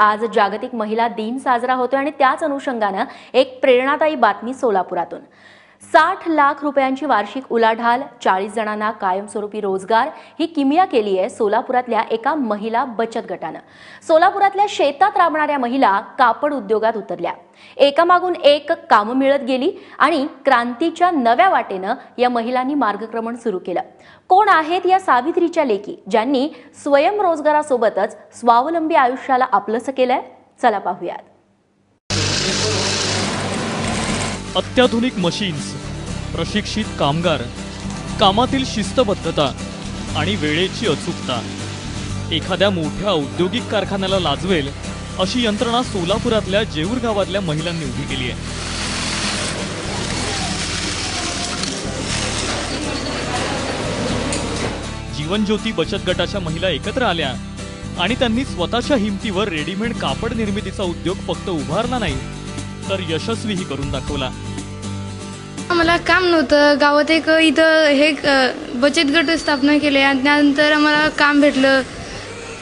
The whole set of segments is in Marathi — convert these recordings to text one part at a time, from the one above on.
आज जागतिक महिला दिन साजरा होतोय आणि त्याच अनुषंगानं एक प्रेरणादायी बातमी सोलापुरातून. साठ लाख रुपयांची वार्षिक उलाढाल चाळीस जणांना कायमस्वरूपी रोजगार ही किमिया केली आहे सोलापुरातल्या एका महिला बचत गटानं. सोलापुरातल्या शेतात राबणाऱ्या महिला कापड उद्योगात उतरल्या. एकामागून एक कामं मिळत गेली आणि क्रांतीच्या नव्या वाटेनं या महिलांनी मार्गक्रमण सुरू केलं. कोण आहेत या सावित्रीच्या लेकी ज्यांनी स्वयंरोजगारासोबतच स्वावलंबी आयुष्याला आपलंसं केलंय? चला पाहूयात. अत्याधुनिक मशीन्स प्रशिक्षित कामगार कामातील शिस्तबद्धता आणि वेळेची अचूकता. एखाद्या मोठ्या औद्योगिक कारखान्याला लाजवेल अशी यंत्रणा सोलापुरातल्या जेऊर गावातल्या महिलांनी उभी केली आहे. जीवनज्योती बचत गटाच्या महिला एकत्र आल्या आणि त्यांनी स्वतःच्या हिमतीवर रेडीमेड कापड निर्मितीचा उद्योग फक्त उभारला नाही तर यशस्वीही करून दाखवला. आम्हाला काम नव्हतं. गावात एक इथं हे बचत गट स्थापना केले आणि त्यानंतर आम्हाला काम भेटलं.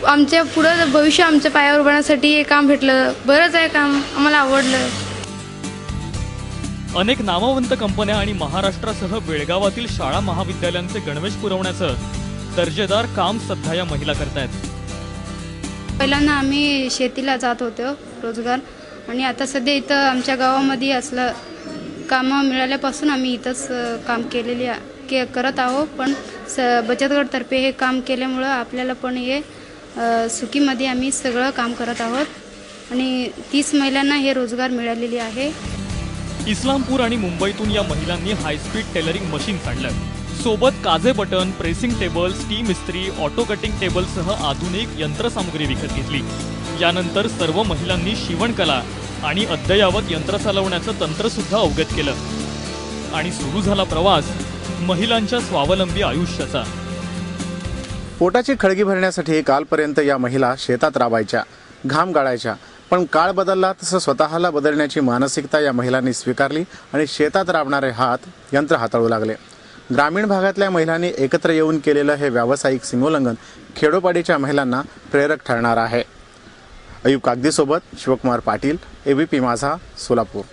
आमच्या पुढं भविष्य आमच्या पायावर उभारण्यासाठी हे काम भेटलं. बरंच आहे काम. आम्हाला आवडलं. अनेक नामवंत कंपन्या आणि महाराष्ट्रासह बेळगावातील शाळा महाविद्यालयांचे गणवेश पुरवण्याचं दर्जेदार काम सध्या या महिला करतायत. पहिल्यांदा आम्ही शेतीला जात होतो रोजगार. आणि आता सध्या इथं आमच्या गावामध्ये असलं कामं मिळाल्यापासून आम्ही इथंच काम केलेली के करत आहोत. पण स बचत गटतर्फे हे काम केल्यामुळं आपल्याला पण हे सुकीमध्ये आम्ही सगळं काम करत आहोत. आणि तीस महिलांना हे रोजगार मिळालेले आहे. इस्लामपूर आणि मुंबईतून या महिलांनी हायस्पीड टेलरिंग मशीन काढलं. सोबत काजे बटन प्रेसिंग टेबल स्टीम इस्त्री ऑटो कटिंग टेबलसह आधुनिक यंत्रसामुग्री विकत घेतली. यानंतर सर्व महिलांनी शिवणकला आणि अद्ययावत यंत्र चालवण्याचं तंत्रसुद्धा अवगत केलं. आणि सुरू झाला प्रवास महिलांच्या स्वावलंबी आयुष्याचा. पोटाची खळगी भरण्यासाठी कालपर्यंत या महिला शेतात राबायच्या घाम गाळायच्या. पण काळ बदलला तसं स्वतःला बदलण्याची मानसिकता या महिलांनी स्वीकारली आणि शेतात राबणारे हात यंत्र हाताळू लागले. ग्रामीण भागातल्या महिलांनी एकत्र येऊन केलेलं हे व्यावसायिक सीमोल्लंघन खेडोपाडीच्या महिलांना प्रेरक ठरणार आहे. अयूब कागदीसोबत शिवकुमार पाटील एबीपी माझा सोलापूर.